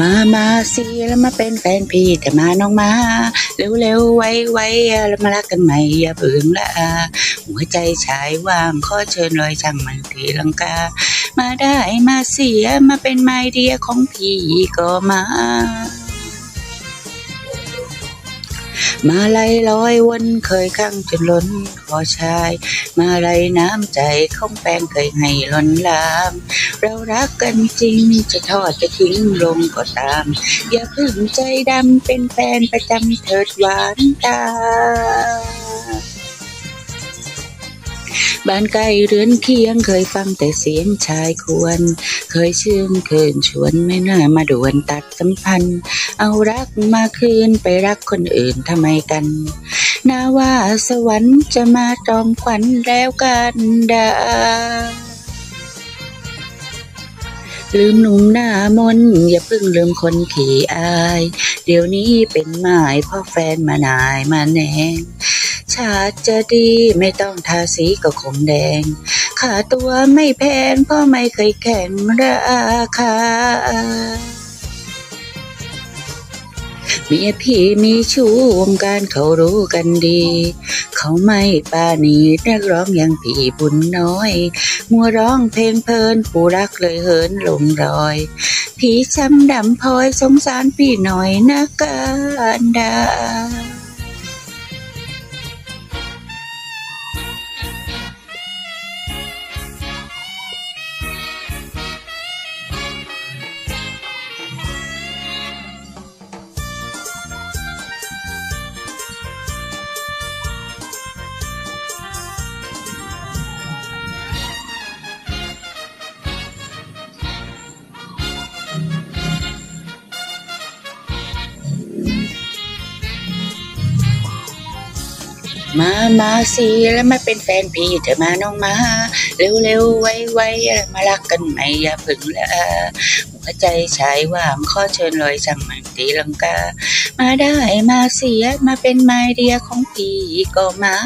มามาสิแล้วมาเป็นแฟนพี่แต่มาน้องมา เร็วๆไวไวๆแล้วมารักกันใหม่อย่าเพิ่งละอาหัวใจชายว่างขอเชิญลอยช่างมันทีลังกา มาได้มาเสียมาเป็นไมเดียของพี่ก็มา มาไล่ลอยวนเคยข้างจนล้นขอชาย มาไล่น้ำใจของแฟนเคยให้ล้นลาม เรารักกันจริงจะทอดจะทิ้งลงก็ตาม อย่าเพึ่งใจดำเป็นแฟนประจำเถิดหวานตา บ้านใกล้เรือนเคียงเคยฟังแต่เสียงชายควร เคยชื่นเคินชวนไม่น่ามาด่วนตัดสัมพันธ์ เอารักมาคืนไปรักคนอื่นทำไมกันนาว่าสวรรค์จะมาจอมขวัญแล้วกันดาลืมหนุ่มหน้ามน์อย่าเพิ่งลืมคนขี่อาย เดี๋ยวนี้เป็นหมายพราะแฟนมานายมาแนง ชาติจะดีไม่ต้องทาสีก็คงแดงค่าตัวไม่แพงเพราะไม่เคยแข่งราคาเมียพี่มีชู้วงการเขารู้กันดี เขาไม่ปานีนักร้องอย่างพี่บุญน้อย มัวร้องเพลงเพลินผู้รักเลยเหินลงรอย พี่ช้ำดำพลอยสงสารพี่หน่อยนะกันดา มามาสิแล้วมาเป็นแฟนพี่เถอะมาน้องมา เร็วเร็วๆไวไวๆมารักกันใหมอย่าพึ่งละหัวใจชายว่างข้อเชิญลอยสั่งมันตีลังกา มาได้มาเสียมาเป็นไมเดียของพี่ก็มา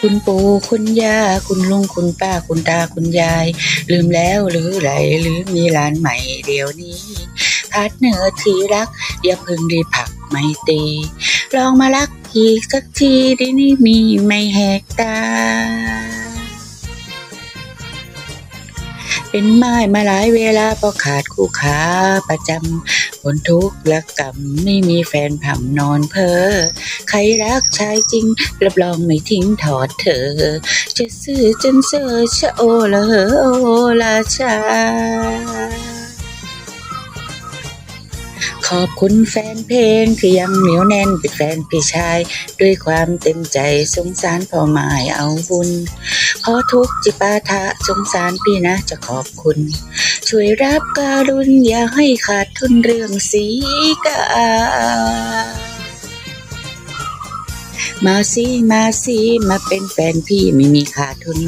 คุณปู่คุณย่าคุณลุงคุณป้าคุณตาคุณยาย ลืมแล้วหรือไรหรือมีร้านใหม่เดี๋ยวนี้พาร์ทเนอร์ที่รัก อย่าพึ่งรีผัก ไม่ตีลองมารักอีกสักทีได้นี่มีไม่แหกตา เป็นไม้มาหลายเวลาพราะขาดคู่ขาประจำคนทุกข์และกรรมไม่มีแฟนผ่ำนอนเพ้อใครรักชายจริงรับรองไม่ทิ้งถอดเธอ จะซื่อจนเซอชะโอละเหอโอลาชา ขอบคุณแฟนเพลงที่ยังเหนียวแน่นเป็นแฟนพี่ชาย ด้วยความเต็มใจสงสารพ่อหมายเอาบุญ ขอทุกจิปาทะสงสารพี่นะจะขอบคุณ ช่วยรับการุณอย่าให้ขาดทุนเรื่องสีกามาสิมาสิมาเป็นแฟนพี่ไม่มีขาดทุน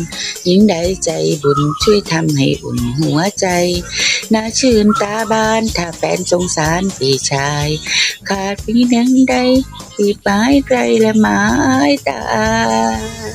ยิ่งใดใจบุญช่วยทำให้อุ่นหัวใจ น่าชื่นตาบาน ถ้าแฟนสงสารพี่ชาย ขาดพี่นังใดพี่ปลายไกลและไม้ตาย